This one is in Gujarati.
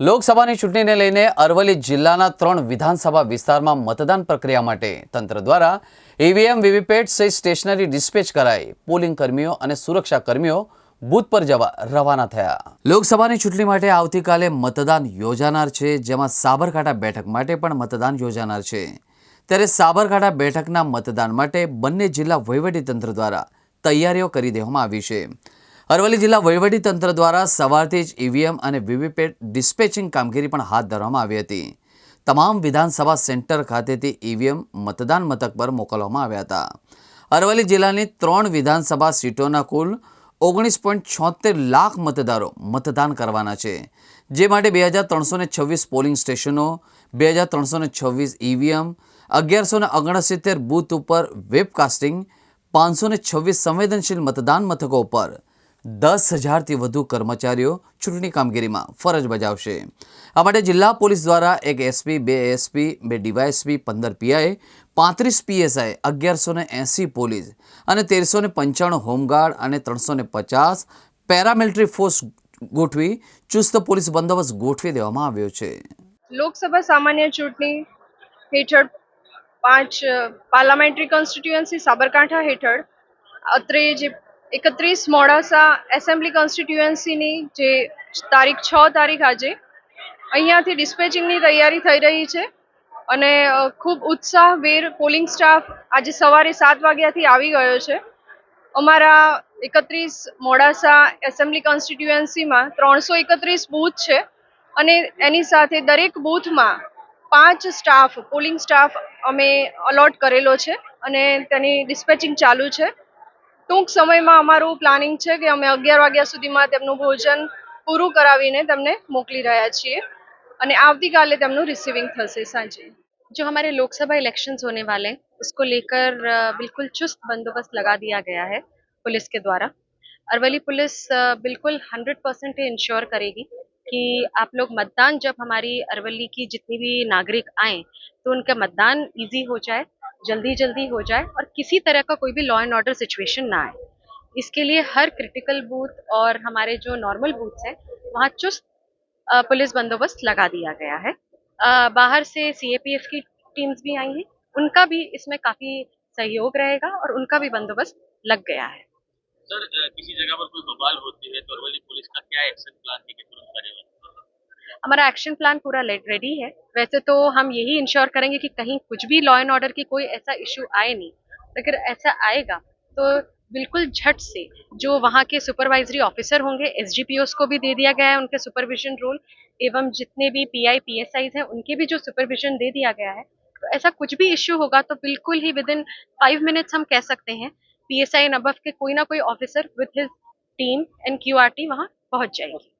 લોકસભાની ચૂંટણીને લઈને અરવલ્લી જિલ્લાના ત્રણ વિધાનસભા વિસ્તારમાં મતદાન પ્રક્રિયા માટે તંત્ર દ્વારા ઈવીએમ, વીવીપેટ સહિત સ્ટેશનરી ડિસ્પેચ કરાઈ. પોલિંગ કર્મીઓ અને સુરક્ષા કર્મીઓ બૂથ પર જવા રવાના થયા. લોકસભાની ચૂંટણી માટે આવતીકાલે મતદાન યોજાનાર છે. જેમાં સાબરકાંઠા બેઠક માટે પણ મતદાન યોજાનાર છે. ત્યારે સાબરકાંઠા બેઠકના મતદાન માટે બંને જિલ્લા વહીવટીતંત્ર દ્વારા તૈયારીઓ કરી દેવામાં આવી છે. અરવલ્લી જિલ્લા વહીવટીતંત્ર દ્વારા સવારથી જ ઈવીએમ અને વીવીપેટ ડિસ્પેચિંગ કામગીરી પણ હાથ ધરવામાં આવી હતી. તમામ વિધાનસભા સેન્ટર ખાતેથી ઈવીએમ મતદાન મથક પર મોકલવામાં આવ્યા હતા. અરવલ્લી જિલ્લાની ત્રણ વિધાનસભા સીટોના કુલ ઓગણીસ પોઈન્ટ છોતેર લાખ મતદારો મતદાન કરવાના છે. જે માટે બે હજાર ત્રણસો ને છવ્વીસ પોલિંગ સ્ટેશનો, બે હજાર ત્રણસો છવ્વીસ ઈવીએમ, અગિયારસો ઓગણસિત્તેર બૂથ ઉપર વેબકાસ્ટિંગ, પાંચસો છવ્વીસ સંવેદનશીલ મતદાન મથકો ઉપર દસ હજારથી વધુ કર્મચારીઓ ચૂંટણી કામગીરીમાં ફરજ બજાવશે. આ માટે જિલ્લા પોલીસ દ્વારા એક એસપી, બે એસપી, બે ડીવાયએસપી, પંદર પીઆઈ, પાંત્રીસ પીએસઆઈ, અગિયારસો ને એંસી પોલીસ અને તેરસો ને પંચાણું હોમગાર્ડ અને ત્રણસો ને પચાસ પેરામિલિટરી ફોર્સ ગોઠવી ચુસ્ત પોલીસ બંદોબસ્ત ગોઠવી દેવામાં આવ્યો છે. લોકસભા સામાન્ય ચૂંટણી હેઠળ પાંચ પાર્લામેન્ટરી કોન્સ્ટિટ્યુઅન્સી સાબરકાંઠા હેઠળ અત્રે જે એકત્રીસ મોડાસા એસેમ્બલી કોન્સ્ટિટ્યુએન્સીની જે તારીખ છ તારીખ આજે, અહીંયાથી ડિસ્પેચિંગની તૈયારી થઈ રહી છે અને ખૂબ ખૂબ ઉત્સાહભેર પોલિંગ સ્ટાફ આજે સવારે સાત વાગ્યાથી આવી ગયો છે. અમારા એકત્રીસ મોડાસા એસેમ્બલી કોન્સ્ટિટ્યુએન્સીમાં ત્રણસો એકત્રીસ બૂથ છે અને એની સાથે દરેક બૂથમાં પાંચ સ્ટાફ, પોલિંગ સ્ટાફ અમે અલોટ કરેલો છે અને તેની ડિસ્પેચિંગ ચાલુ છે. ટૂંક સમયમાં અમારું પ્લાનિંગ છે કે અમે અગિયાર વાગ્યા સુધીમાં તેમનું ભોજન પૂરું કરાવીને તેમને મોકલી રહ્યા છીએ અને આવતીકાલે તેમનું રિસીવિંગ થશે સાંજે जो हमारे लोकसभा इलेक्शंस होने वाले हैं उसको लेकर अ, बिल्कुल चुस्त बंदोबस्त लगा दिया गया है पुलिस के द्वारा अरवली पुलिस अ, बिल्कुल हंड्रेड परसेंट इंश्योर करेगी कि आप लोग मतदान जब हमारी अरवली की जितनी भी नागरिक आए तो उनका मतदान इजी हो जाए जल्दी जल्दी हो जाए और किसी तरह का कोई भी लॉ एंड ऑर्डर सिचुएशन ना आए। इसके लिए हर क्रिटिकल बूथ और हमारे जो नॉर्मल बूथ्स हैं, वहाँ चुस्त पुलिस बंदोबस्त लगा दिया गया है। बाहर से सीएपीएफ की टीम्स भी आई हैं, उनका भी इसमें काफ़ी सहयोग रहेगा और उनका भी बंदोबस्त लग गया है। सर किसी जगह पर कोई बवाल होती है तो पुलिस का क्या एक्शन प्लान है कि तुरंत कार्यवाही हमारा एक्शन प्लान पूरा रेडी है। वैसे तो हम यही इंश्योर करेंगे कि कहीं कुछ भी लॉ एंड ऑर्डर की कोई ऐसा इशू आए नहीं। अगर ऐसा आएगा तो बिल्कुल झट से जो वहाँ के सुपरवाइजरी ऑफिसर होंगे एस को भी दे दिया गया है उनके सुपरविजन रोल एवं जितने भी P I P S Is हैं, उनके भी जो सुपरविजन दे दिया गया है तो ऐसा कुछ भी इश्यू होगा तो बिल्कुल ही विद इन फाइव मिनट्स हम कह सकते हैं पी एस आई के कोई ना कोई officer with his team and Q R T वहाँ पहुँच जाएगी।